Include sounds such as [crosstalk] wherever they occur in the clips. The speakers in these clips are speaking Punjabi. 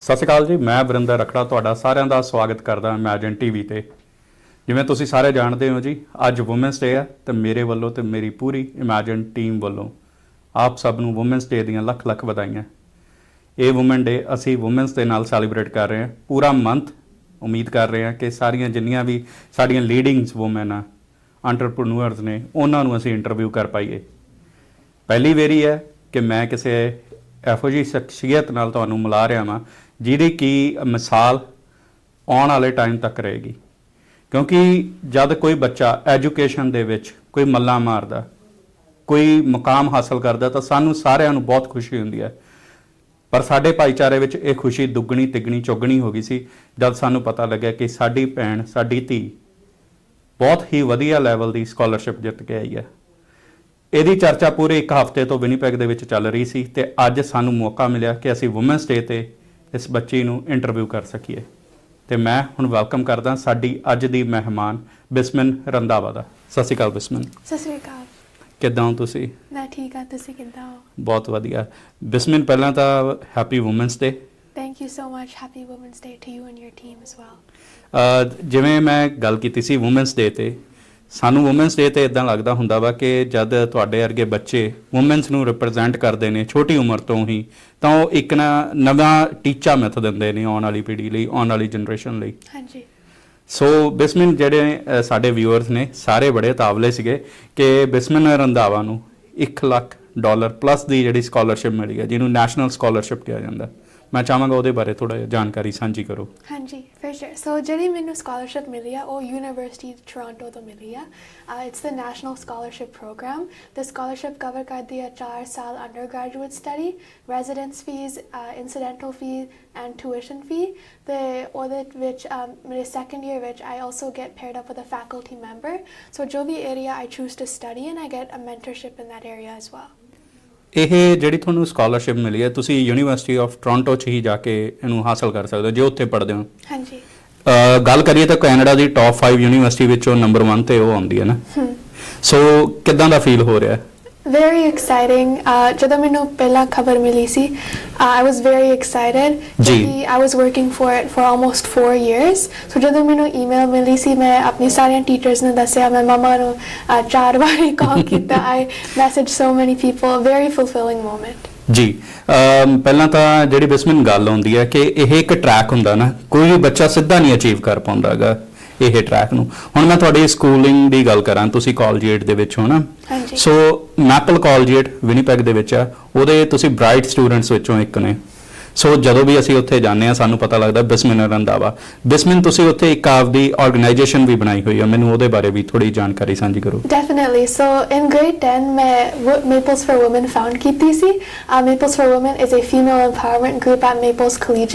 ਸਤਿ ਸ਼੍ਰੀ ਅਕਾਲ ਜੀ ਮੈਂ ਵਰਿੰਦਰ ਰਖੜਾ ਤੁਹਾਡਾ ਸਾਰਿਆਂ ਦਾ ਸਵਾਗਤ ਕਰਦਾ ਹਾਂ ਮੈਜਨ ਟੀਵੀ ਤੇ ਜਿਵੇਂ ਤੁਸੀਂ ਸਾਰੇ ਜਾਣਦੇ ਹੋ ਜੀ ਅੱਜ ਔਮਨਸ ਡੇ ਹੈ ਤੇ ਮੇਰੇ ਵੱਲੋਂ ਤੇ ਮੇਰੀ ਪੂਰੀ ਇਮੇਜਨ ਟੀਮ ਵੱਲੋਂ ਆਪ ਸਭ ਨੂੰ ਔਮਨਸ ਡੇ ਦੀਆਂ ਲੱਖ ਲੱਖ ਵਧਾਈਆਂ ਇਹ ਔਮਨ ਡੇ ਅਸੀਂ ਔਮਨਸ ਦੇ ਨਾਲ ਸੈਲੀਬ੍ਰੇਟ ਕਰ ਰਹੇ ਹਾਂ ਪੂਰਾ ਮੰਥ ਉਮੀਦ ਕਰ ਰਹੇ ਹਾਂ ਕਿ ਸਾਰੀਆਂ ਜਿੰਨੀਆਂ ਵੀ ਸਾਡੀਆਂ ਲੀਡਿੰਗਸ ਔਮਨ ਆ ਐਂਟਰਪ੍ਰੈਨਿਓਰਸ ਨੇ ਉਹਨਾਂ ਨੂੰ ਅਸੀਂ ਇੰਟਰਵਿਊ ਕਰ ਪਾਈਏ ਪਹਿਲੀ ਵੇਰੀ ਹੈ ਕਿ ਮੈਂ ਕਿਸੇ ਐਫਓਜੀ ਸ਼ਖਸੀਅਤ ਨਾਲ ਤੁਹਾਨੂੰ ਮਿਲਾ ਰਿਹਾ ਹਾਂ ਜਿਹਦੀ ਕੀ ਮਿਸਾਲ ਆਉਣ ਵਾਲੇ ਟਾਈਮ ਤੱਕ ਰਹੇਗੀ ਕਿਉਂਕਿ ਜਦ ਕੋਈ ਬੱਚਾ ਐਜੂਕੇਸ਼ਨ ਦੇ ਵਿੱਚ ਕੋਈ ਮੱਲਾ ਮਾਰਦਾ ਕੋਈ ਮੁਕਾਮ ਹਾਸਲ ਕਰਦਾ ਤਾਂ ਸਾਨੂੰ ਸਾਰਿਆਂ ਨੂੰ ਬਹੁਤ ਖੁਸ਼ੀ ਹੁੰਦੀ ਹੈ ਪਰ ਸਾਡੇ ਭਾਈਚਾਰੇ ਵਿੱਚ ਇਹ ਖੁਸ਼ੀ ਦੁੱਗਣੀ ਤਿੱਗਣੀ ਚੌਗਣੀ ਹੋ ਗਈ ਸੀ ਜਦ ਸਾਨੂੰ ਪਤਾ ਲੱਗਿਆ ਕਿ ਸਾਡੀ ਭੈਣ ਸਾਡੀ ਧੀ ਬਹੁਤ ਹੀ ਵਧੀਆ ਲੈਵਲ ਦੀ ਸਕਾਲਰਸ਼ਿਪ ਜਿੱਤ ਕੇ ਆਈ ਹੈ ਇਹਦੀ ਚਰਚਾ ਪੂਰੇ ਇੱਕ ਹਫ਼ਤੇ ਤੋਂ ਵਿਨੀਪੈਗ ਦੇ ਵਿੱਚ ਚੱਲ ਰਹੀ ਸੀ ਤੇ ਅੱਜ ਸਾਨੂੰ ਮੌਕਾ ਮਿਲਿਆ ਕਿ ਅਸੀਂ ਔਮਨਸ ਡੇ ਤੇ ਇਸ ਬੱਚੀ ਨੂੰ ਇੰਟਰਵਿਊ ਕਰ ਸਕੀਏ ਤੇ ਮੈਂ ਹੁਣ ਵੈਲਕਮ ਕਰਦਾ ਸਾਡੀ ਅੱਜ ਦੀ ਮਹਿਮਾਨ ਬਿਸਮਨ ਰੰਦਾਵਾ ਦਾ ਸਤਿ ਸ਼੍ਰੀ ਅਕਾਲ ਬਿਸਮਨ ਸਤਿ ਸ਼੍ਰੀ ਅਕਾਲ ਕਿੱਦਾਂ ਹੋ ਤੁਸੀਂ ਮੈਂ ਠੀਕ ਆ ਤੁਸੀਂ ਕਿੱਦਾਂ ਹੋ ਬਹੁਤ ਵਧੀਆ ਬਿਸਮਨ ਪਹਿਲਾਂ ਤਾਂ happy women's day thank you so much happy women's day to you and your team as well ਜਿਵੇਂ ਮੈਂ ਗੱਲ ਕੀਤੀ ਸੀ ਔਮਨਸ ਡੇ ਤੇ ਸਾਨੂੰ ਔਮਨਸ ਡੇ ਤੇ ਇਦਾਂ ਲੱਗਦਾ ਹੁੰਦਾ ਵਾ ਕਿ ਜਦ ਤੁਹਾਡੇ ਵਰਗੇ ਬੱਚੇ ਔਮਨਸ ਨੂੰ ਰਿਪਰੈਜ਼ੈਂਟ ਕਰਦੇ ਨੇ ਛੋਟੀ ਉਮਰ ਤੋਂ ਹੀ ਤਾਂ ਉਹ ਇੱਕ ਨਾ ਨਵਾਂ ਟੀਚਾ ਮਿੱਥ ਦਿੰਦੇ ਨੇ ਆਉਣ ਵਾਲੀ ਪੀੜ੍ਹੀ ਲਈ ਆਉਣ ਵਾਲੀ ਜਨਰੇਸ਼ਨ ਲਈ ਹਾਂਜੀ ਸੋ ਬਿਸਮਨ ਜਿਹੜੇ ਸਾਡੇ ਵਿਊਅਰਸ ਨੇ ਸਾਰੇ ਬੜੇ ਤਾਵਲੇ ਸੀਗੇ ਕਿ ਬਿਸਮਨ ਰੰਦਾਵਾ ਨੂੰ 1 ਲੱਖ ਡਾਲਰ ਪਲੱਸ ਦੀ ਜਿਹੜੀ ਸਕਾਲਰਸ਼ਿਪ ਮਿਲੀ ਹੈ ਜਿਹਨੂੰ ਨੈਸ਼ਨਲ ਸਕਾਲਰਸ਼ਿਪ ਕਿਹਾ ਜਾਂਦਾ ਹੈ ਮੈਂ ਚਾਹਾਂਗਾ ਉਹਦੇ ਬਾਰੇ ਥੋੜਾ ਜਾਣਕਾਰੀ ਸਾਂਝੀ ਕਰੋ ਹਾਂਜੀ ਫਿਰ ਸ਼ੋਰ ਸੋ ਜਿਹੜੀ ਮੈਨੂੰ ਸਕਾਲਰਸ਼ਿਪ ਮਿਲੀ ਆ ਉਹ ਯੂਨੀਵਰਸਿਟੀ ਟੋਰਾਂਟੋ ਤੋਂ ਮਿਲੀ ਆ it's the national scholarship program the scholarship cover ਕਰਦੀ ਆ 4 ਸਾਲ undergraduate study residence fees incidental fee and tuition fee ਤੇ ਉਹਦੇ ਵਿੱਚ ਮੇਰੇ ਸੈਕੰਡ ਈਅਰ ਵਿੱਚ I also get paired up with a faculty member so ਜੋ ਵੀ area I choose to study in I get a mentorship in that area as well ਇਹ ਜਿਹੜੀ ਤੁਹਾਨੂੰ ਸਕਾਲਰਸ਼ਿਪ ਮਿਲੀ ਹੈ ਤੁਸੀਂ ਯੂਨੀਵਰਸਿਟੀ ਆਫ ਟੋਰਾਂਟੋ 'ਚ ਹੀ ਜਾ ਕੇ ਇਹਨੂੰ ਹਾਸਲ ਕਰ ਸਕਦੇ ਹੋ ਜੇ ਉੱਥੇ ਪੜ੍ਹਦੇ ਹੋ ਹਾਂਜੀ ਗੱਲ ਕਰੀਏ ਤਾਂ ਕੈਨੇਡਾ ਦੀ ਟਾਪ 5 ਯੂਨੀਵਰਸਿਟੀ ਵਿੱਚੋਂ ਨੰਬਰ 1 ਤੇ ਉਹ ਆਉਂਦੀ ਹੈ ਨਾ ਸੋ ਕਿਦਾਂ ਦਾ ਫੀਲ ਹੋ ਰਿਹਾ ਹੈ ਵੈਰੀ ਐਕਸਾਈਟਿੰਗ uh, ਜਦੋਂ ਮੈਨੂੰ ਪਹਿਲਾ ਖਬਰ ਮਿਲੀ ਸੀ ਆਈ ਵਾਸ ਵੈਰੀ ਐਕਸਾਈਟਿਡ ਜੀ I was working for it for almost 4 years so ਜਦੋਂ ਮੈਨੂੰ ਈਮੇਲ ਮਿਲੀ ਸੀ ਮੈਂ ਆਪਣੀ ਸਾਰੀਆਂ ਟੀਚਰਸ ਨੂੰ ਦੱਸਿਆ ਮੈਂ ਮਮਾ ਨੂੰ uh, ਚਾਰ ਵਾਰੀ ਕਾਲ [laughs] ਕੀਤਾ I message so many people very fulfilling moment ਜੀ ਪਹਿਲਾਂ ਤਾਂ ਜਿਹੜੀ ਬਿਸਮਨ ਗੱਲ ਆਉਂਦੀ ਹੈ ਕਿ ਇਹ ਇੱਕ ਟਰੈਕ ਹੁੰਦਾ ਨਾ ਕੋਈ ਵੀ ਬੱਚਾ ਸਿੱਧਾ ਨਹੀਂ ਅਚੀਵ ਕਰ ਪਾਉਂਦਾਗਾ ਇਹ ਟਰੈਕ ਨੂੰ ਹੁਣ ਮੈਂ ਤੁਹਾਡੀ ਸਕੂਲਿੰਗ ਦੀ ਗੱਲ ਕਰਾਂ ਤੁਸੀਂ ਕਾਲਜੀਏਟ ਦੇ ਵਿੱਚ ਹੋ ਨਾ ਹਾਂਜੀ ਸੋ ਮੈਪਲ ਕਾਲਜੀਏਟ ਵਿਨੀਪੈਗ ਦੇ ਵਿੱਚ ਆ ਉਹਦੇ ਤੁਸੀਂ ਬ੍ਰਾਈਟ ਸਟੂਡੈਂਟਸ ਵਿੱਚੋਂ ਇੱਕ ਨੇ ਸੋ ਜਦੋਂ ਵੀ ਅਸੀਂ ਉੱਥੇ ਜਾਂਦੇ ਆ ਸਾਨੂੰ ਪਤਾ ਲੱਗਦਾ ਬਿਸਮਿਨ ਰੰਦਾਵਾ ਬਿਸਮਿਨ ਤੁਸੀਂ ਉੱਥੇ ਇੱਕ ਆਪਦੀ ਆਰਗੇਨਾਈਜੇਸ਼ਨ ਵੀ ਬਣਾਈ ਹੋਈ ਹੈ ਮੈਨੂੰ ਉਹਦੇ ਬਾਰੇ ਵੀ ਥੋੜੀ ਜਾਣਕਾਰੀ ਸਾਂਝੀ ਕਰੋ ਡੈਫੀਨਿਟਲੀ ਸੋ ਇਨ ਗ੍ਰੇਡ 10 ਮੈਂ ਮੇਪਲਸ ਫॉर ਔਮਨ ਫਾਊਂਡ ਕੀਤੀ ਸੀ Maples for women is a female empowerment group at Maples We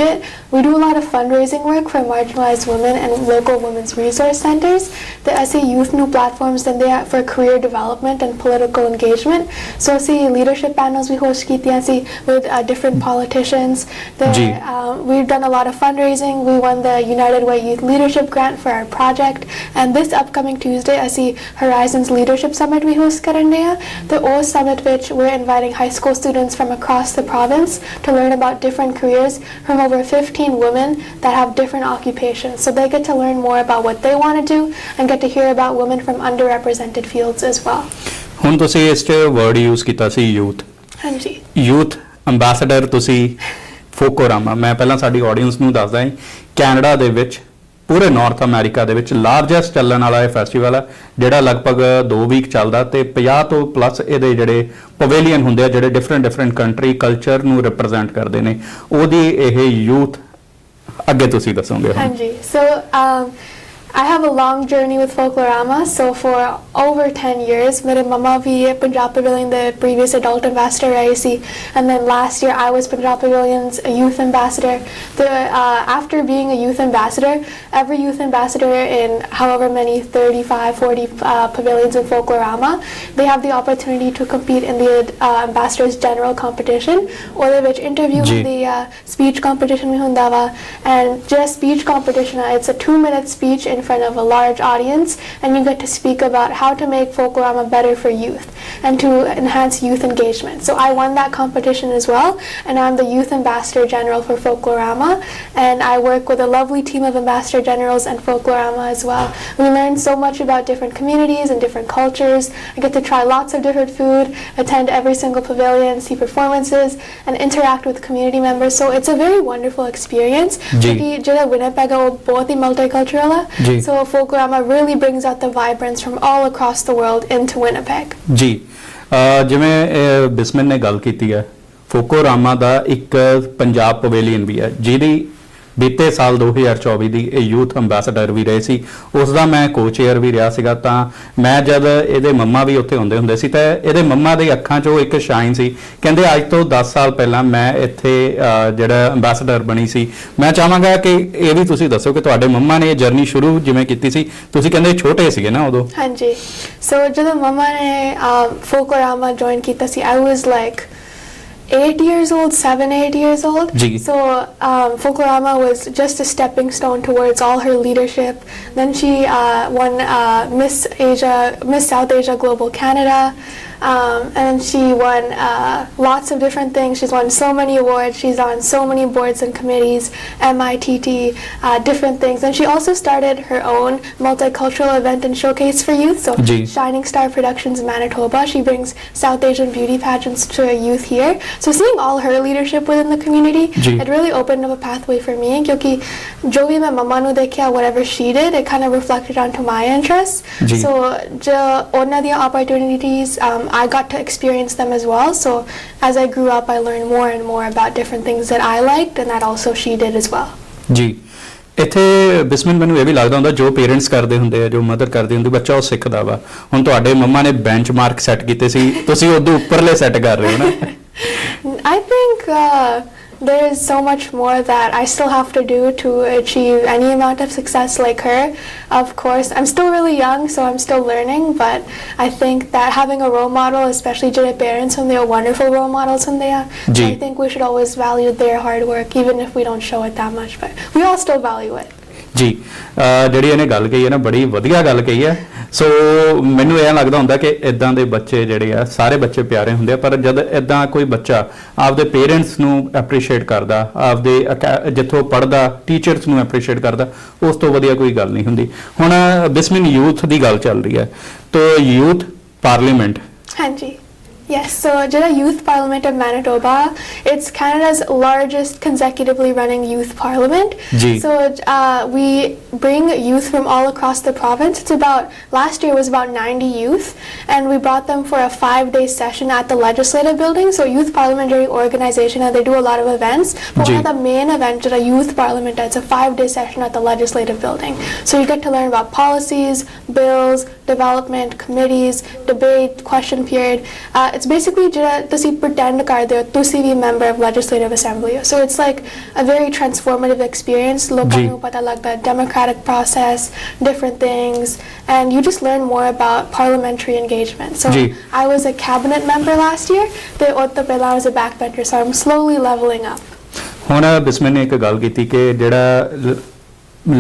we do a lot of fundraising work for marginalized women and local women's resource centers They I see youth new platforms and they are for career development and political engagement so I see leadership panels we host with uh, different politicians uh, we've done a lot of fundraising. We won the United Way Youth Leadership Grant for our project. And this upcoming Tuesday, I see Horizons Leadership Summit we host Karandeya, the OS Summit, which we're inviting high school students from across the province to learn about different careers from over 15 women that have different occupations. So they get to learn more about what they want to do and get to hear about women from underrepresented fields as well. ਹੁਣ ਤੁਸੀਂ ਇਸ 'ਚ ਵਰਡ ਯੂਜ਼ ਕੀਤਾ ਸੀ ਯੂਥ ਹਾਂਜੀ ਯੂਥ ਐਮਬੈਸਡਰ ਤੁਸੀਂ ਫੋਕੋਰਾਮਾ ਮੈਂ ਪਹਿਲਾਂ ਸਾਡੀ ਆਡੀਅנס ਨੂੰ ਦੱਸਦਾ ਹਾਂ ਕੈਨੇਡਾ ਦੇ ਵਿੱਚ ਪੂਰੇ ਨਾਰਥ ਅਮਰੀਕਾ ਦੇ ਵਿੱਚ ਲਾਰਜੈਸਟ ਚੱਲਣ ਵਾਲਾ ਇਹ ਫੈਸਟੀਵਲ ਹੈ ਜਿਹੜਾ ਲਗਭਗ 2 ਵੀਕ ਚੱਲਦਾ ਤੇ 50 ਤੋਂ ਪਲੱਸ ਇਹਦੇ ਜਿਹੜੇ ਪਵੇਲੀਅਨ ਹੁੰਦੇ ਆ ਜਿਹੜੇ ਡਿਫਰੈਂਟ ਡਿਫਰੈਂਟ ਕੰਟਰੀ ਕਲਚਰ ਨੂੰ ਰਿਪਰੈਜ਼ੈਂਟ ਕਰਦੇ ਨੇ ਉਹਦੀ ਇਹ ਯੂਥ ਅੱਗੇ ਤੁਸੀਂ ਦੱਸੋਗੇ ਹਾਂਜੀ ਸੋ um, I have a long journey with Folklorama. So for over 10 years, मेरे मामा a Punjab Pavilion the previous adult ambassador I see, and then last year I was Punjab Pavilion's youth ambassador. The uh, after being a youth ambassador, every youth ambassador in however many 35, 40 uh, pavilions in Folklorama, they have the opportunity to compete in the uh, ambassadors general competition, or the which interview the uh, speech competition में and just speech competition. Uh, it's a two minute speech in in front of a large audience and you get to speak about how to make Folklorama better for youth and to enhance youth engagement. So I won that competition as well and I'm the Youth Ambassador General for Folklorama and I work with a lovely team of Ambassador Generals and Folklorama as well. We learn so much about different communities and different cultures. I get to try lots of different food, attend every single pavilion, see performances and interact with community members. So it's a very wonderful experience क्योंकि जो विनिपेग है वो बहुत ਜੀ So a folkorama really brings out the vibrance from all across the world into Winnipeg. ਜੀ ਅਹ ਜਿਵੇਂ ਇਹ ਬਿਸਮਿਲ ਨੇ ਗੱਲ ਕੀਤੀ ਹੈ ਫੋਕੋਰਾਮਾ ਦਾ ਇੱਕ ਪੰਜਾਬ ਪਵੇਲੀਅਨ ਵੀ ਹੈ ਜਿਹਦੀ ਬੀਤੇ ਸਾਲ 2024 ਦੀ ਇਹ ਯੂਥ ਐਮਬੈਸਡਰ ਵੀ ਰਹੇ ਸੀ ਉਸ ਦਾ ਮੈਂ ਕੋਚੇਅਰ ਵੀ ਰਿਹਾ ਸੀਗਾ ਤਾਂ ਮੈਂ ਜਦ ਇਹਦੇ ਮੰਮਾ ਵੀ ਉੱਥੇ ਹੁੰਦੇ ਹੁੰਦੇ ਸੀ ਤਾਂ ਇਹਦੇ ਮੰਮਾ ਦੇ ਅੱਖਾਂ 'ਚੋਂ ਇੱਕ ਸ਼ਾਈਨ ਸੀ ਕਹਿੰਦੇ ਅੱਜ ਤੋਂ 10 ਸਾਲ ਪਹਿਲਾਂ ਮੈਂ ਇੱਥੇ ਜਿਹੜਾ ਐਮਬੈਸਡਰ ਬਣੀ ਸੀ ਮੈਂ ਚਾਹਾਂਗਾ ਕਿ ਇਹ ਵੀ ਤੁਸੀਂ ਦੱਸੋ ਕਿ ਤੁਹਾਡੇ ਮੰਮਾ ਨੇ ਇਹ ਜਰਨੀ ਸ਼ੁਰੂ ਜਿਵੇਂ ਕੀਤੀ ਸੀ ਤੁਸੀਂ ਕਹਿੰਦੇ ਛੋਟੇ ਸੀਗੇ ਨਾ ਉਦੋਂ ਹਾਂਜੀ ਸੋ ਜਦੋਂ ਮੰਮਾ ਨੇ ਫੋਕੋਰਾਮਾ ਜੁਆਇਨ ਕੀਤਾ ਸੀ I was like eight years old, seven, eight years old. So um, Fukurama was just a stepping stone towards all her leadership. Then she uh, won uh, Miss Asia, Miss South Asia Global Canada. Um, and she won uh, lots of different things. She's won so many awards. She's on so many boards and committees, MITT, uh, different things. And she also started her own multicultural event and showcase for youth. So Shining Star Productions in Manitoba. She brings South Asian beauty pageants to youth here. So seeing all her leadership within the community, it really opened up a pathway for me. Because जो भी मैं मम्मा whatever she did, it kind of reflected onto my interests. Gee. So the और opportunities um, I got to experience them as well. So as I grew up, I learned more and more about different things that I liked and that also she did as well. ਜੀ ਇੱਥੇ ਬਿਸਮਿਲ ਮੈਨੂੰ ਇਹ ਵੀ ਲੱਗਦਾ ਹੁੰਦਾ ਜੋ ਪੇਰੈਂਟਸ ਕਰਦੇ ਹੁੰਦੇ ਆ ਜੋ ਮਦਰ ਕਰਦੇ ਹੁੰਦੀ ਬੱਚਾ ਉਹ ਸਿੱਖਦਾ ਵਾ ਹੁਣ ਤੁਹਾਡੇ ਮੰਮਾ ਨੇ ਬੈਂਚਮਾਰਕ ਸੈੱਟ ਕੀਤੇ ਸੀ ਤੁਸੀਂ ਉਹਦੇ ਉੱਪਰਲੇ ਸੈੱਟ ਕਰ ਰਹੇ ਹੋ ਨਾ I think there is so much more that I still have to do to achieve any amount of success like her. Of course, I'm still really young, so I'm still learning, but I think that having a role model, especially to parents when they are wonderful role models when they are, I think we should always value their hard work, even if we don't show it that much, but we all still value it. ਜੀ ਅਹ ਜਿਹੜੀ ਇਹਨੇ ਗੱਲ ਕਹੀ ਹੈ ਨਾ ਬੜੀ ਸੋ ਮੈਨੂੰ ਇਹ ਲੱਗਦਾ ਹੁੰਦਾ ਕਿ ਇਦਾਂ ਦੇ ਬੱਚੇ ਜਿਹੜੇ ਆ ਸਾਰੇ ਬੱਚੇ ਪਿਆਰੇ ਹੁੰਦੇ ਆ ਪਰ ਜਦ ਇਦਾਂ ਕੋਈ ਬੱਚਾ ਆਪਦੇ ਪੇਰੈਂਟਸ ਨੂੰ ਐਪਰੀਸ਼ੀਏਟ ਕਰਦਾ ਆਪਦੇ ਜਿੱਥੋਂ ਪੜਦਾ ਟੀਚਰਸ ਨੂੰ ਐਪਰੀਸ਼ੀਏਟ ਕਰਦਾ ਉਸ ਤੋਂ ਵਧੀਆ ਕੋਈ ਗੱਲ ਨਹੀਂ ਹੁੰਦੀ ਹੁਣ ਬਿਸਮਿਨ ਯੂਥ ਦੀ ਗੱਲ ਚੱਲ ਰਹੀ ਹੈ ਤੋ ਯੂਥ ਪਾਰਲੀਮੈਂਟ ਹਾਂਜੀ Yes, so Jeddah Youth Parliament of Manitoba, it's Canada's largest consecutively running youth parliament. Gee. So uh, we bring youth from all across the province. It's about, last year was about 90 youth, and we brought them for a five-day session at the legislative building. So youth parliamentary organization, and they do a lot of events. But Gee. one of the main events at a youth parliament, it's a five-day session at the legislative building. So you get to learn about policies, bills, development committees, debate, question period. Uh, it's basically ਜਿਹੜਾ ਤੁਸੀਂ pretend to ਹੋ ਤੁਸੀਂ member of legislative assembly So it's like a very transformative experience. ਲੋਕਾਂ ਨੂੰ like the democratic process, different things, and you just learn more about parliamentary engagement. So I was a cabinet member last year. The ਉਹ ਤੋਂ was a backbencher, so I'm slowly leveling up. ਹੁਣ ਬਿਸਮਿਲ ਨੇ ਇੱਕ ਗੱਲ ਕੀਤੀ ਕਿ ਜਿਹੜਾ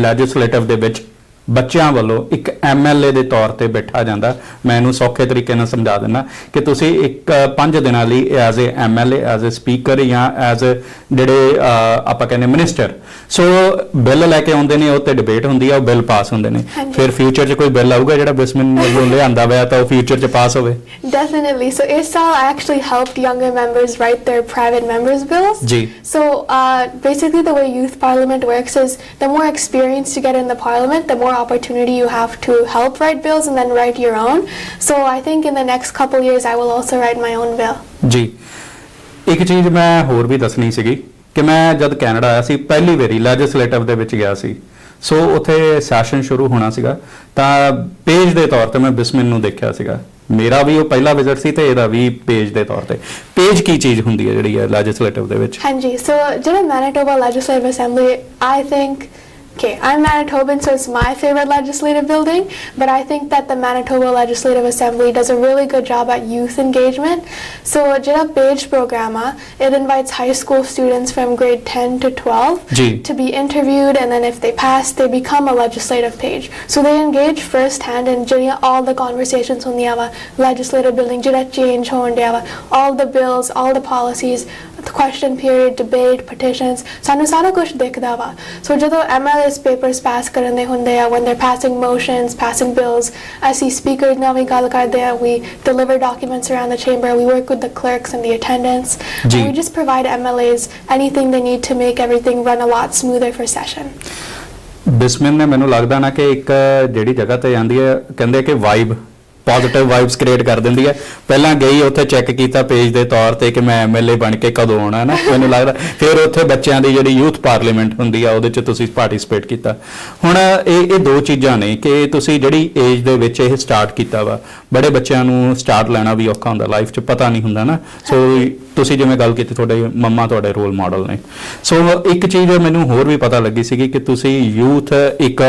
ਲੈਜਿਸਲੇਟਿਵ ਦੇ ਵਿੱਚ ਬੱਚਿਆਂ ਵੱਲੋਂ ਇੱਕ ਐਮਐਲਏ ਦੇ ਤੌਰ ਤੇ ਬੈਠਾ ਜਾਂਦਾ ਮੈਂ ਇਹਨੂੰ ਸੌਖੇ ਤਰੀਕੇ ਨਾਲ ਸਮਝਾ ਦਿੰਦਾ ਕਿ ਤੁਸੀਂ ਇੱਕ 5 ਦਿਨਾਂ ਲਈ as a MLA as a speaker ਜਾਂ ਐਜ਼ ਅ ਜਿਹੜੇ ਆਪਾਂ ਕਹਿੰਦੇ ਮਿਨਿਸਟਰ ਸੋ ਬਿੱਲ ਲੈ ਕੇ ਆਉਂਦੇ ਨੇ ਉਹ ਤੇ ਡਿਬੇਟ ਹੁੰਦੀ ਆ ਉਹ ਬਿੱਲ ਪਾਸ ਹੁੰਦੇ ਨੇ ਫਿਰ ਫਿਊਚਰ 'ਚ ਕੋਈ ਬਿੱਲ ਆਊਗਾ ਜਿਹੜਾ ਬਿਸਮਿਨ ਵੱਲੋਂ ਲਿਆਂਦਾ ਹੋਇਆ ਤਾਂ ਉਹ ਫਿਊਚਰ 'ਚ ਪਾਸ ਹੋਵੇ ਡੈਫੀਨਿਟਲੀ ਸੋ ਇਸ ਸਾਲ I actually helped younger members right there private members bills ਜੀ so basically the way youth parliament works is the more experience to get in the parliament the more more opportunity you have to help write bills and then write your own. So I think in the next couple years I will also write my own bill. ਜੀ ਇੱਕ ਚੀਜ਼ ਮੈਂ ਹੋਰ ਵੀ ਦੱਸਣੀ ਸੀਗੀ ਕਿ ਮੈਂ ਜਦ ਕੈਨੇਡਾ ਆਇਆ ਸੀ ਪਹਿਲੀ ਵਾਰੀ ਲੈਜਿਸਲੇਟਿਵ ਦੇ ਵਿੱਚ ਗਿਆ ਸੀ ਸੋ ਉੱਥੇ ਸੈਸ਼ਨ ਸ਼ੁਰੂ ਹੋਣਾ ਸੀਗਾ ਤਾਂ ਪੇਜ ਦੇ ਤੌਰ ਤੇ ਮੈਂ ਬਿਸਮਿਨ ਨੂੰ ਦੇਖਿਆ ਸੀਗਾ ਮੇਰਾ ਵੀ ਉਹ ਪਹਿਲਾ ਵਿਜ਼ਿਟ ਸੀ ਤੇ ਇਹਦਾ ਵੀ ਪੇਜ ਦੇ ਤੌਰ ਤੇ ਪੇਜ ਕੀ ਚੀਜ਼ ਹੁੰਦੀ ਹੈ ਜਿਹੜੀ ਹੈ ਲੈਜਿਸਲੇਟਿਵ ਦੇ ਵਿੱਚ ਹਾਂਜੀ ਸੋ ਜਿਹੜਾ Manitoba legislative assembly I think Okay, I'm Manitoban, so it's my favorite legislative building, but I think that the Manitoba Legislative Assembly does a really good job at youth engagement. So, ਜਿਹੜਾ page page program, it invites high school students from grade 10 to 12 to be interviewed and then if they pass they become a legislative page. So they engage firsthand in ਜਿਹੜੀਆਂ all the conversations the ਵਾ legislative building ਜਿਹੜਾ change all the bills, all the policies question period debate petitions ਸਾਨੂੰ ਸਾਰਾ ਕੁਝ ਦਿਖਦਾ ਵਾ ਸੋ ਜਦੋਂ ਐਮਐਲਐਸ ਪੇਪਰਸ ਪਾਸ ਕਰਨ ਦੇ ਹੁੰਦੇ ਆ ਵਨ ਦੇ ਪਾਸਿੰਗ ਮੋਸ਼ਨਸ ਪਾਸਿੰਗ ਬਿਲਸ ਅਸੀਂ ਸਪੀਕਰ ਨਾਲ ਵੀ ਗੱਲ ਕਰਦੇ ਆ we deliver documents around the chamber we work with the clerks and the attendants we just provide MLAs anything they need to make everything run a lot smoother for session Bismin ਨੇ ਮੈਨੂੰ ਲੱਗਦਾ ਨਾ ਕਿ ਇੱਕ ਜਿਹੜੀ ਜਗ੍ਹਾ ਤੇ ਜਾਂਦੀ ਹੈ ਕਹਿੰਦੇ ਕਿ ਵਾਈਬ ਪੋਜ਼ਿਟਿਵ ਵਾਈਬਸ ਕ੍ਰੀਏਟ ਕਰ ਦਿੰਦੀ ਹੈ ਪਹਿਲਾਂ ਗਈ ਉੱਥੇ ਚੈੱਕ ਕੀਤਾ ਪੇਜ ਦੇ ਤੌਰ ਤੇ ਕਿ ਮੈਂ ਐਮਐਲਏ ਬਣ ਕੇ ਕਦੋਂ ਆਉਣਾ ਨਾ ਮੈਨੂੰ ਲੱਗਦਾ ਫਿਰ ਉੱਥੇ ਬੱਚਿਆਂ ਦੀ ਜਿਹੜੀ ਯੂਥ ਪਾਰਲੀਮੈਂਟ ਹੁੰਦੀ ਆ ਉਹਦੇ 'ਚ ਤੁਸੀਂ ਪਾਰਟਿਸਿਪੇਟ ਕੀਤਾ ਹੁਣ ਇਹ ਇਹ ਦੋ ਚੀਜ਼ਾਂ ਨੇ ਕਿ ਤੁਸੀਂ ਜਿਹੜੀ ਏਜ ਦੇ ਵਿੱਚ ਇਹ ਸਟਾਰਟ ਕੀਤਾ ਵਾ ਬੜੇ ਬੱਚਿਆਂ ਨੂੰ ਸਟਾਰਟ ਲੈਣਾ ਵੀ ਔਖਾ ਹੁੰਦਾ ਲਾਈਫ 'ਚ ਪਤਾ ਨਹੀਂ ਹੁੰਦਾ ਨਾ ਸੋ ਤੁਸੀਂ ਜਿਵੇਂ ਗੱਲ ਕੀਤੀ ਤੁਹਾਡੇ ਮੰਮਾ ਤੁਹਾਡੇ ਰੋਲ ਮਾਡਲ ਨੇ ਸੋ ਇੱਕ ਚੀਜ਼ ਮੈਨੂੰ ਹੋਰ ਵੀ ਪਤਾ ਲੱਗੀ ਸੀ ਕਿ ਤੁਸੀਂ ਯੂਥ ਇੱਕ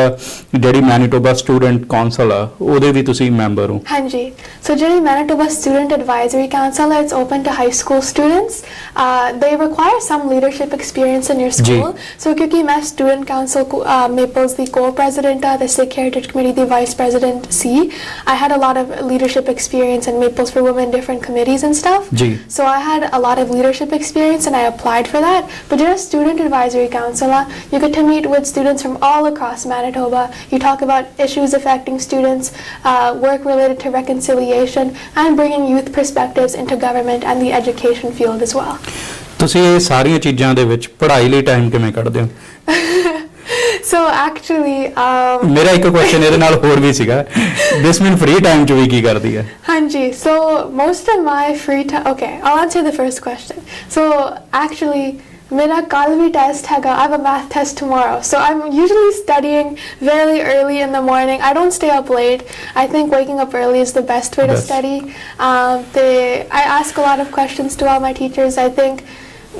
ਜਿਹੜੀ ਮੈਨੀਟੋਬਾ ਸਟੂਡੈਂਟ ਕਾਉਂਸਲ ਆ ਉਹਦੇ ਵੀ ਤੁਸੀਂ ਮੈਂਬਰ ਹੋ Hanji. So Jenny Manitoba Student Advisory Council it's open to high school students. Uh, they require some leadership experience in your school. So because my student council uh, Maples the co-president uh, the state heritage committee the vice president C. I had a lot of leadership experience in Maples for Women different committees and stuff. So I had a lot of leadership experience and I applied for that. But you're a student advisory council. you get to meet with students from all across Manitoba. You talk about issues affecting students, work related to reconciliation and bringing youth perspectives into government and the education field as well. [laughs] So actually um ਮੇਰਾ ਇੱਕ ਕੁਐਸਚਨ ਇਹਦੇ ਨਾਲ ਹੋਰ ਵੀ ਸੀਗਾ ਬਿਸਮਿਨ ਫ੍ਰੀ ਟਾਈਮ 'ਚ ਵੀ ਕੀ ਕਰਦੀ ਹੈ Hanji, so most of my free time, okay, I'll answer the first question. So actually, Mera Kalvi test I have a math test tomorrow. So I'm usually studying very early in the morning. I don't stay up late. I think waking up early is the best way to study. Um, I ask a lot of questions to all my teachers. I think,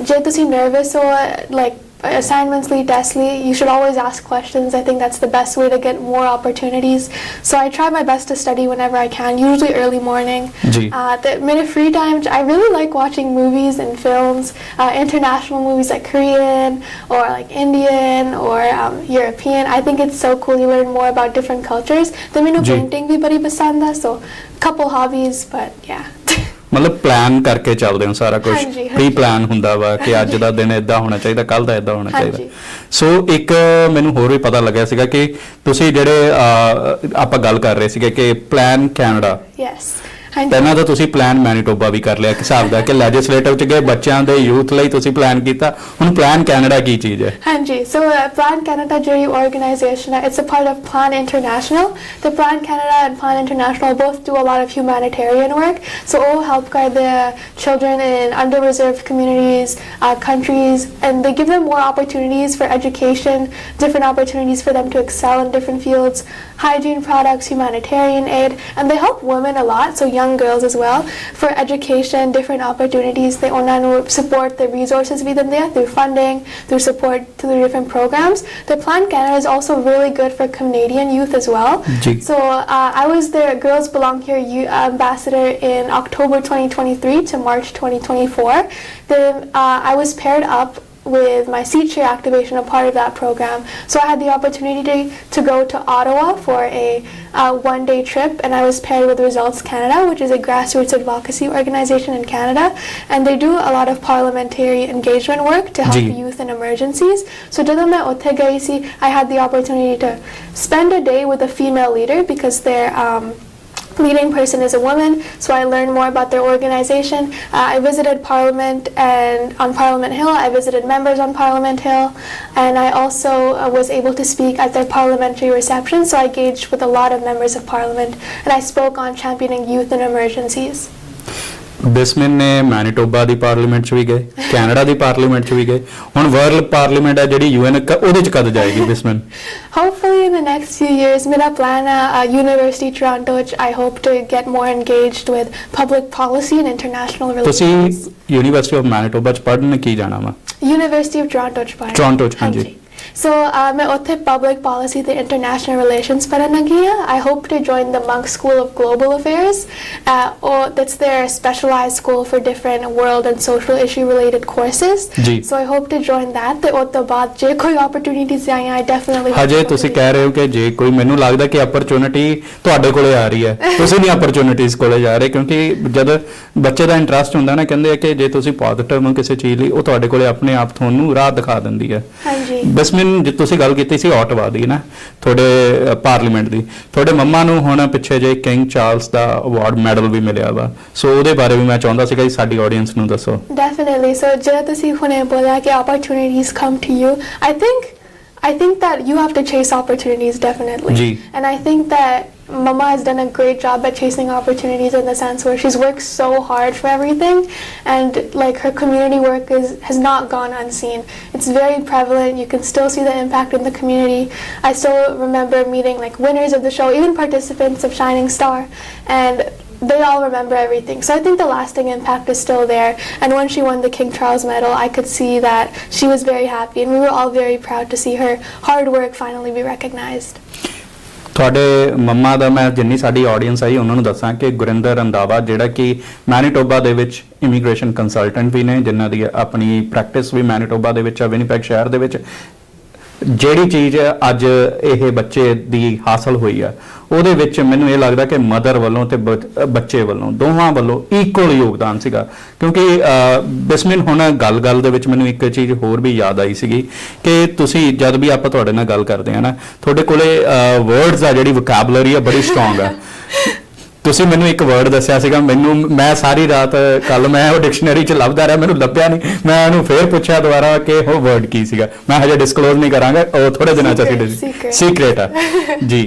jay nervous or like, assignmentsly, testly, you should always ask questions. I think that's the best way to get more opportunities. So I try my best to study whenever I can, usually early morning. Uh, the minute free time, I really like watching movies and films, uh, international movies like Korean or like Indian or um, European. I think it's so cool. You learn more about different cultures. Then we know painting, we बड़ी पसंद है. So couple hobbies, but yeah. [laughs] ਮਤਲਬ ਪਲਾਨ ਕਰਕੇ ਚੱਲਦੇ ਹਾਂ ਸਾਰਾ ਕੁਝ ਪ੍ਰੀ ਪਲਾਨ ਹੁੰਦਾ ਵਾ ਕਿ ਅੱਜ ਦਾ ਦਿਨ ਇਦਾਂ ਹੋਣਾ ਚਾਹੀਦਾ ਕੱਲ ਦਾ ਇਦਾਂ ਹੋਣਾ ਚਾਹੀਦਾ ਸੋ ਇੱਕ ਮੈਨੂੰ ਹੋਰ ਵੀ ਪਤਾ ਲੱਗਿਆ ਸੀਗਾ ਕਿ ਤੁਸੀਂ ਜਿਹੜੇ ਆਪਾਂ ਗੱਲ ਕਰ ਰਹੇ ਸੀਗੇ ਕਿ ਪਲਾਨ ਕੈਨੇਡਾ ਯੈਸ ਤਾਂ ਇਹਨਾਂ ਦਾ ਤੁਸੀਂ ਪਲਾਨ ਮੈਨੀਟੋਬਾ ਵੀ ਕਰ ਲਿਆ ਹਿਸਾਬ ਦਾ ਕਿ ਲੈਜਿਸਲੇਟਿਵ ਚ ਗਏ ਬੱਚਿਆਂ ਦੇ ਯੂਥ ਲਈ ਤੁਸੀਂ ਪਲਾਨ ਕੀਤਾ ਹੁਣ ਪਲਾਨ ਕੈਨੇਡਾ ਕੀ ਚੀਜ਼ ਹੈ ਹਾਂਜੀ ਸੋ ਪਲਾਨ ਕੈਨੇਡਾ ਜਿਹੜੀ ਆਰਗੇਨਾਈਜੇਸ਼ਨ ਹੈ it's a part of Plan International Canada Plan Canada and Plan International both do a lot of humanitarian work so ਉਹ help the children in under-reserved communities, uh, countries, and they give them more opportunities for education, different opportunities for them to excel in different fields, hygiene products, humanitarian aid, and they help women a lot. So young girls as well for education, different opportunities. They will support the resources we them there through funding, through support through different programs. The Plan Canada is also really good for Canadian youth as well. So uh, I was their Girls Belong Here youth uh, ambassador in October 2023 to March 2024. Then uh, I was paired up with my seat share activation, a part of that program. So I had the opportunity to go to Ottawa for a uh, one day trip, and I was paired with Results Canada, which is a grassroots advocacy organization in Canada. And they do a lot of parliamentary engagement work to help G. youth in emergencies. So, to them at I had the opportunity to spend a day with a female leader because they're um, leading person is a woman, so I learned more about their organization. Uh, I visited Parliament and on Parliament Hill. I visited members on Parliament Hill, and I also uh, was able to speak at their parliamentary reception. So I engaged with a lot of members of Parliament, and I spoke on championing youth in emergencies. Bismin ਨੇ ਮੈਨੀਟੋਬਾ ਦੀ ਪਾਰਲੀਮੈਂਟ 'ਚ ਵੀ ਗਏ ਕੈਨੇਡਾ ਦੀ ਪਾਰਲੀਮੈਂਟ 'ਚ ਵੀ ਗਏ ਹੁਣ ਵਰਲਡ ਪਾਰਲੀਮੈਂਟ ਹੈ ਜਿਹੜੀ ਯੂਐਨ ਉਹਦੇ 'ਚ ਕਦ ਜਾਏਗੀ Bismin hopefully in the next few years ਮੇਰਾ ਪਲਾਨ ਹੈ ਯੂਨੀਵਰਸਿਟੀ ਟੋਰਾਂਟੋ 'ਚ I hope to get more engaged with public policy and international relations ਤੁਸੀਂ ਯੂਨੀਵਰਸਿਟੀ ਆਫ ਮੈਨੀਟੋਬਾ 'ਚ ਪੜ੍ਹਨ ਕੀ ਜਾਣਾ ਵਾ ਯੂਨੀਵਰਸਿਟੀ ਆਫ ਟੋਰਾਂਟੋ 'ਚ ਪੜ੍ਹਨਾ ਟੋਰਾਂਟੋ 'ਚ ਹਾਂਜੀ ਸੋ uh, ਮੈਂ ਉੱਥੇ ਪਬਲਿਕ ਪਾਲਿਸੀ ਤੇ ਇੰਟਰਨੈਸ਼ਨਲ ਰਿਲੇਸ਼ਨਸ ਪੜ੍ਹਨ ਲੱਗੀ ਆ I hope to join the Munk school of global affairs or that's their specialised school for different world and social issue related courses so I hope to join that ਤੇ ਉਸ ਤੋਂ ਬਾਅਦ ਜੇ ਕੋਈ ਓਪਰਚ्युनिटीज ਆਈਆਂ ਆਈ ਡੈਫੀਨਿਟਲੀ ਹਜੇ ਤੁਸੀਂ ਕਹਿ ਰਹੇ ਹੋ ਕਿ ਜੇ ਕੋਈ ਮੈਨੂੰ ਲੱਗਦਾ ਕਿ ਓਪਰਚ्युनिटी ਤੁਹਾਡੇ ਕੋਲੇ ਆ ਰਹੀ ਹੈ [laughs] ਤੁਸੀਂ ਨਹੀਂ ਓਪਰਚ्युनिटीज ਕੋਲੇ ਜਾ ਰਹੇ ਕਿਉਂਕਿ ਜਦ ਬੱਚੇ ਦਾ ਇੰਟਰਸਟ ਹੁੰਦਾ ਨਾ ਕਹਿੰਦੇ ਆ ਕਿ ਜੇ ਤੁਸੀਂ ਪੋਜ਼ਿਟਿਵ ਹੋ ਕਿਸੇ ਚੀਜ਼ ਲਈ ਉਹ ਤੁਹਾਡੇ ਕੋਲੇ ਆਪਣੇ ਆਪ ਤੁਹਾਨੂੰ ਰਾਹ ਦਿਖਾ ਦਿੰਦੀ ਹੈ ਹਾਂਜੀ ਬਸ ਜਸਮਿਨ ਜੇ ਤੁਸੀਂ ਗੱਲ ਕੀਤੀ ਸੀ ਆਟਵਾ ਦੀ ਨਾ ਤੁਹਾਡੇ ਪਾਰਲੀਮੈਂਟ ਦੀ ਤੁਹਾਡੇ ਮੰਮਾ ਨੂੰ ਹੁਣ ਪਿੱਛੇ ਜੇ ਕਿੰਗ ਚਾਰਲਸ ਦਾ ਅਵਾਰਡ ਮੈਡਲ ਵੀ ਮਿਲਿਆ ਵਾ ਸੋ ਉਹਦੇ ਬਾਰੇ ਵੀ ਮੈਂ ਚਾਹੁੰਦਾ ਸੀਗਾ ਕਿ ਸਾਡੀ ਆਡੀਅנס ਨੂੰ ਦੱਸੋ ਡੈਫੀਨਿਟਲੀ ਸੋ ਜੇ ਤੁਸੀਂ ਹੁਣੇ ਬੋਲਿਆ ਕਿ opportunities come to you I think I think that you have to chase opportunities definitely and I think that Mama has done a great job at chasing opportunities in the sense where she's worked so hard for everything, and like her community work is has not gone unseen. It's very prevalent. You can still see the impact in the community. I still remember meeting like winners of the show, even participants of Shining Star, and they all remember everything. So I think the lasting impact is still there. And when she won the King Charles Medal, I could see that she was very happy, and we were all very proud to see her hard work finally be recognized. ਤੁਹਾਡੇ ਮੰਮਾ ਦਾ ਮੈਂ ਜਿੰਨੀ ਸਾਡੀ ਆਡੀਅנס ਆਈ ਉਹਨਾਂ ਨੂੰ ਦੱਸਾਂ ਕਿ ਗੁਰਿੰਦਰ ਰੰਦਾਵਾ ਜਿਹੜਾ ਕਿ ਮੈਨੀਟੋਬਾ ਦੇ ਵਿੱਚ ਇਮੀਗ੍ਰੇਸ਼ਨ ਕੰਸਲਟੈਂਟ ਵੀ ਨੇ ਜਿਨ੍ਹਾਂ ਦੀ ਆਪਣੀ ਪ੍ਰੈਕਟਿਸ ਵੀ ਮੈਨੀਟੋਬਾ ਦੇ ਵਿੱਚ ਆ ਵਿਨੀਪੈਗ ਸ਼ਹਿਰ ਦੇ ਵਿੱਚ ਜਿਹੜੀ ਚੀਜ਼ ਅੱਜ ਇਹ ਬੱਚੇ ਦੀ ਹਾਸਲ ਹੋਈ ਆ ਉਹਦੇ ਵਿੱਚ ਮੈਨੂੰ ਇਹ ਲੱਗਦਾ ਕਿ ਮਦਰ ਵੱਲੋਂ ਤੇ ਬੱਚੇ ਵੱਲੋਂ ਦੋਹਾਂ ਵੱਲੋਂ ਇਕੁਅਲ ਯੋਗਦਾਨ ਸੀਗਾ ਕਿਉਂਕਿ ਬਿਸਮਿਲ ਹੁਣ ਗੱਲ-ਗੱਲ ਦੇ ਵਿੱਚ ਮੈਨੂੰ ਇੱਕ ਚੀਜ਼ ਹੋਰ ਵੀ ਯਾਦ ਆਈ ਸੀਗੀ ਕਿ ਤੁਸੀਂ ਜਦ ਵੀ ਆਪਾਂ ਤੁਹਾਡੇ ਨਾਲ ਗੱਲ ਕਰਦੇ ਆ ਨਾ ਤੁਹਾਡੇ ਕੋਲੇ ਵਰਡਸ ਆ ਜਿਹੜੀ ਵੋਕੈਬਲਰੀ ਆ ਬੜੀ ਸਟਰੋਂਗ ਆ ਤੁਸੀਂ ਮੈਨੂੰ ਇੱਕ ਵਰਡ ਦੱਸਿਆ ਸੀਗਾ ਮੈਨੂੰ ਮੈਂ ਸਾਰੀ ਰਾਤ ਕੱਲ ਮੈਂ ਉਹ ਡਿਕਸ਼ਨਰੀ 'ਚ ਲੱਭਦਾ ਰਿਹਾ ਮੈਨੂੰ ਲੱਭਿਆ ਨਹੀਂ ਮੈਂ ਉਹਨੂੰ ਫੇਰ ਪੁੱਛਿਆ ਦੁਬਾਰਾ ਕਿ ਉਹ ਵਰਡ ਕੀ ਸੀਗਾ ਮੈਂ ਹਜੇ ਡਿਸਕਲੋਜ਼ ਨਹੀਂ ਕਰਾਂਗਾ ਉਹ ਥੋੜੇ ਦਿਨਾਂ 'ਚ ਅਸੀਂ ਸੀਕ੍ਰੇਟ ਆ [laughs] ਜੀ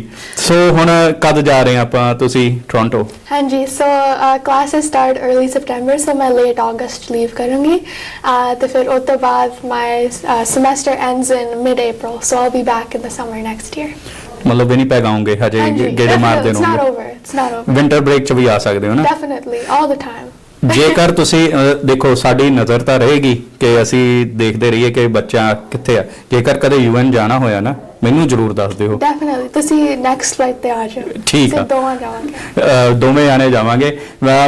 ਸੋ ਹੁਣ ਕਦ ਜਾ ਰਹੇ ਆਪਾਂ ਤੁਸੀਂ ਟੋਰਾਂਟੋ ਹਾਂਜੀ so classes start early September so ਮੈਂ ਲੇਟ ਅਗਸਟ ਲੀਵ ਕਰੂੰਗੀ ਤੇ ਫਿਰ ਉਸ ਤੋਂ ਬਾਅਦ my semester ends in mid April so I'll be back in the summer next year ਮਤਲਬ ਵਿਨੀਪੈਗ ਪੈਗਾਉਂਗੇ ਹਜੇ ਗੇੜੇ ਮਾਰਦੇ ਨੂੰ ਵਿంటర్ ਵਿੰਟਰ ਬ੍ਰੇਕ ਚ ਵੀ ਆ ਸਕਦੇ ਹੋ ਨਾ ਡੈਫੀਨਿਟਲੀ ਆਲ ਦਾ ਟਾਈਮ ਜੇਕਰ ਤੁਸੀਂ ਦੇਖੋ ਸਾਡੀ ਨਜ਼ਰ ਤਾਂ ਰਹੇਗੀ ਕਿ ਅਸੀਂ ਦੇਖਦੇ ਰਹੀਏ ਕਿ ਬੱਚਾ ਕਿੱਥੇ ਆ ਜੇਕਰ ਕਦੇ ਯੂਐਨ ਜਾਣਾ ਹੋਇਆ ਨਾ ਮੈਨੂੰ ਜ਼ਰੂਰ ਦੱਸ ਦਿਓ ਡੈਫੀਨਿਟਲੀ ਤੁਸੀਂ ਨੈਕਸਟ ਫਲਾਈਟ ਤੇ ਆ ਜਾਓ ਠੀਕ ਆ। ਦੋਵਾਂ ਜਾਵਾਂਗੇ ਦੋਵੇਂ ਆਣੇ ਜਾਵਾਂਗੇ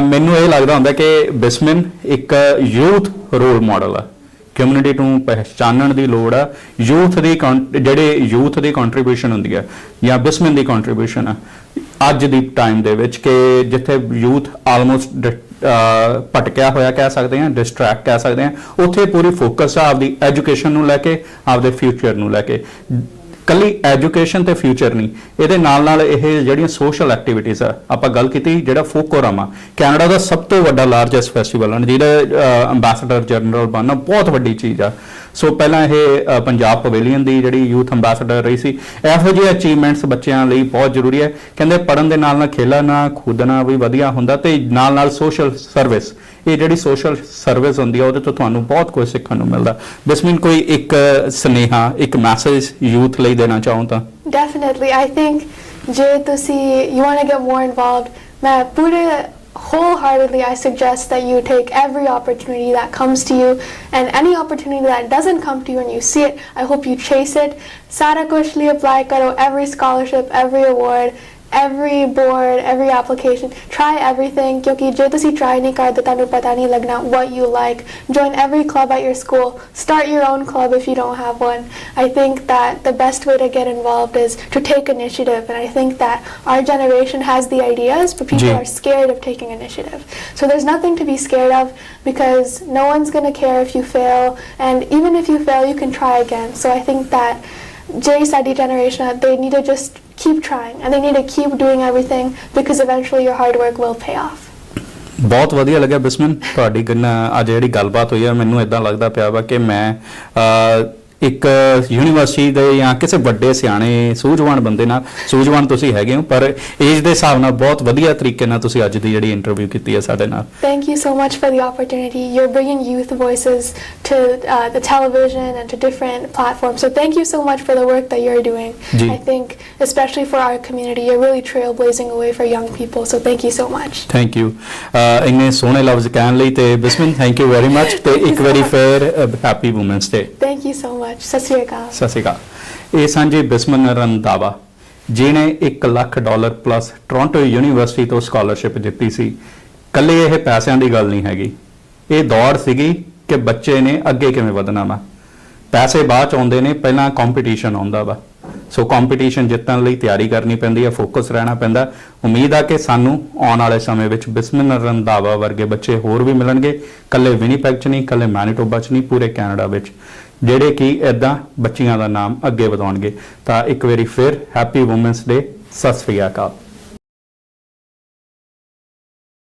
ਮੈਨੂੰ ਇਹ ਲੱਗਦਾ ਹੁੰਦਾ ਕਿ ਬਿਸਮਿਨ ਇੱਕ ਯੂਥ ਰੋਲ ਮਾਡਲ ਆ ਕਮਿਊਨਿਟੀ ਨੂੰ ਪਛਾਣਨ ਦੀ ਲੋੜ ਆ ਯੂਥ ਦੀ ਜਿਹੜੇ ਯੂਥ ਦੀ ਕੰਟਰੀਬਿਊਸ਼ਨ ਹੁੰਦੀ ਆ ਜਾਂ ਬਿਸਮਨ ਦੀ ਕੰਟਰੀਬਿਊਸ਼ਨ ਆ ਅੱਜ ਦੀ ਟਾਈਮ ਦੇ ਵਿੱਚ ਕਿ ਜਿੱਥੇ ਯੂਥ ਆਲਮੋਸਟ ਪਟਕਿਆ ਹੋਇਆ ਕਹਿ ਸਕਦੇ ਆ ਡਿਸਟਰੈਕਟ ਕਹਿ ਸਕਦੇ ਆ ਉੱਥੇ ਪੂਰੀ ਫੋਕਸ ਆ ਆਪਦੀ ਐਜੂਕੇਸ਼ਨ ਨੂੰ ਲੈ ਕੇ ਆਪਦੇ ਫਿਊਚਰ ਨੂੰ ਲੈ ਕੇ ਕੱਲੀ ਐਜੂਕੇਸ਼ਨ ਤੇ ਫਿਊਚਰ ਨਹੀਂ ਇਹਦੇ ਨਾਲ ਨਾਲ ਇਹ ਜਿਹੜੀਆਂ ਸੋਸ਼ਲ ਐਕਟੀਵਿਟੀਜ਼ ਆ ਆਪਾਂ ਗੱਲ ਕੀਤੀ ਜਿਹੜਾ ਫੋਕੋਰਾਮਾ ਕੈਨੇਡਾ ਦਾ ਸਭ ਤੋਂ ਵੱਡਾ ਲਾਰਜੈਸਟ ਫੈਸਟੀਵਲ ਹਨ ਜਿਹਦਾ ਅੰਬੈਸਡਰ ਜਨਰਲ ਬਣਨਾ ਬਹੁਤ ਵੱਡੀ ਚੀਜ਼ ਆ ਸੋ ਪਹਿਲਾਂ ਇਹ ਪੰਜਾਬ ਪਵੇਲੀਅਨ ਦੀ ਜਿਹੜੀ ਯੂਥ ਅੰਬੈਸਡਰ ਰਹੀ ਸੀ ਇਹੋ ਜਿਹੇ ਅਚੀਵਮੈਂਟਸ ਬੱਚਿਆਂ ਲਈ ਬਹੁਤ ਜ਼ਰੂਰੀ ਹੈ ਕਹਿੰਦੇ ਪੜਨ ਦੇ ਨਾਲ ਨਾਲ ਖੇਲਣਾ ਖੁਦਣਾ ਵੀ ਵਧੀਆ ਹੁੰਦਾ ਤੇ ਨਾਲ ਨਾਲ ਸੋਸ਼ਲ ਸਰਵਿਸ ਇਹ ਜਿਹੜੀ ਸੋਸ਼ਲ ਸਰਵਿਸ ਹੁੰਦੀ ਹੈ ਉਹਦੇ ਤੋਂ ਤੁਹਾਨੂੰ ਬਹੁਤ ਕੁਝ ਸਿੱਖਣ ਨੂੰ ਮਿਲਦਾ ਬਿਸਮਿਨ ਕੋਈ ਇੱਕ ਸਨੇਹਾ ਇੱਕ ਮੈਸੇਜ ਯੂਥ ਲਈ ਦੇਣਾ ਚਾਹੋ ਤਾਂ ਡੈਫੀਨਿਟਲੀ ਆਈ ਥਿੰਕ ਜੇ ਤੁਸੀਂ you want to get more involved ਮੈਂ ਪੂਰੇ wholeheartedly I suggest that you take every opportunity that comes to you and any opportunity that doesn't come to you and you see it, I hope you chase it. Sara Kushli apply karo every scholarship, every award every board, every application. Try everything क्योंकि ਜੇ try ਨਹੀਂ ਕਰਦੇ ਤੁਹਾਨੂੰ ਪਤਾ what you like. Join every club at your school. Start your own club if you don't have one. I think that the best way to get involved is to take initiative and I think that our generation has the ideas but people are scared of taking initiative. So there's nothing to be scared of because no one's going to care if you fail and even if you fail you can try again. So I think that J study generation, they need to just keep trying and they need to keep doing everything because eventually your hard work will pay off. ਬਹੁਤ ਵਧੀਆ ਲੱਗਿਆ ਬਿਸਮਨ ਤੁਹਾਡੀ ਅੱਜ ਜਿਹੜੀ ਗੱਲਬਾਤ ਹੋਈ ਆ ਮੈਨੂੰ ਇਦਾਂ ਲੱਗਦਾ ਪਿਆ ਵਾ ਕਿ ਮੈਂ ਇੱਕ ਯੂਨੀਵਰਸਿਟੀ ਦੇ ਜਾਂ ਕਿਸੇ ਵੱਡੇ ਸਿਆਣੇ ਸੂਝਵਾਨ ਬੰਦੇ ਨਾਲ ਸੂਝਵਾਨ ਤੁਸੀਂ ਹੈਗੇ ਹੋ ਪਰ ਏਜ ਦੇ ਹਿਸਾਬ ਨਾਲ ਬਹੁਤ ਵਧੀਆ ਤਰੀਕੇ ਨਾਲ ਤੁਸੀਂ ਅੱਜ ਦੀ ਜਿਹੜੀ ਇੰਟਰਵਿਊ ਕੀਤੀ ਹੈ ਸਾਡੇ ਨਾਲ thank you so much for opportunity you're bringing youth voices to uh, the television and to different platforms so thank you so much for the work that you're doing i think especially for our community you're really trailblazing a way for young people so thank you so much thank you uh, ਇੰਨੇ ਸੋਹਣੇ ਲਫ਼ਜ਼ ਕਹਿਣ ਲਈ ਤੇ Bismin thank you very much ਤੇ ਇੱਕ ਵਾਰੀ ਫੇਰ happy women's day thank you so much much ਸਤਿ ਸ੍ਰੀ ਅਕਾਲ ਸਤਿ ਸ਼੍ਰੀ ਅਕਾਲ ਇਹ ਸਾਂਝੇ ਬਿਸਮਨ ਰੰਦਾਵਾ ਜਿਨੇ 1 lakh dollar plus Toronto university ਤੋਂ ਸਕਾਲਰਸ਼ਿਪ ਜਿੱਤੀ ਸੀ ਕੱਲੇ ਇਹ ਪੈਸਿਆਂ ਦੀ ਗੱਲ ਨਹੀਂ ਹੈਗੀ ਇਹ ਦੌੜ ਸੀਗੀ ਕਿ ਬੱਚੇ ਨੇ ਅੱਗੇ ਕਿਵੇਂ ਵਧਣਾ ਵਾ ਪੈਸੇ ਬਾਅਦ ਚ ਆਉਂਦੇ ਨੇ ਪਹਿਲਾਂ ਕੰਪੀਟੀਸ਼ਨ ਆਉਂਦਾ ਵਾ ਸੋ ਕੰਪੀਟੀਸ਼ਨ ਜਿੱਤਣ ਲਈ ਤਿਆਰੀ ਕਰਨੀ ਪੈਂਦੀ ਹੈ ਫੋਕਸ ਰਹਿਣਾ ਪੈਂਦਾ ਉਮੀਦ ਆ ਕਿ ਸਾਨੂੰ ਆਉਣ ਵਾਲੇ ਸਮੇਂ ਵਿੱਚ ਬਿਸਮਨ ਰੰਦਾਵਾ ਵਰਗੇ ਬੱਚੇ ਹੋਰ ਵੀ ਮਿਲਣਗੇ ਕੱਲੇ ਵਿਨੀਪੈਗ ਚ ਨਹੀਂ ਕੱਲੇ ਮੈਨੀਟੋਬਾ ਚ ਨਹੀਂ ਪੂਰੇ ਕੈਨੇਡਾ ਵਿੱਚ ਜਿਹੜੇ ਕਿ ਇਦਾਂ ਬੱਚੀਆਂ ਦਾ ਨਾਮ ਅੱਗੇ ਵਧਾਉਣਗੇ ਤਾਂ ਇੱਕ ਵਾਰੀ ਫਿਰ ਹੈਪੀ ਔਮਨਸ ਡੇ ਸਤਿ ਸ੍ਰੀ ਅਕਾਲ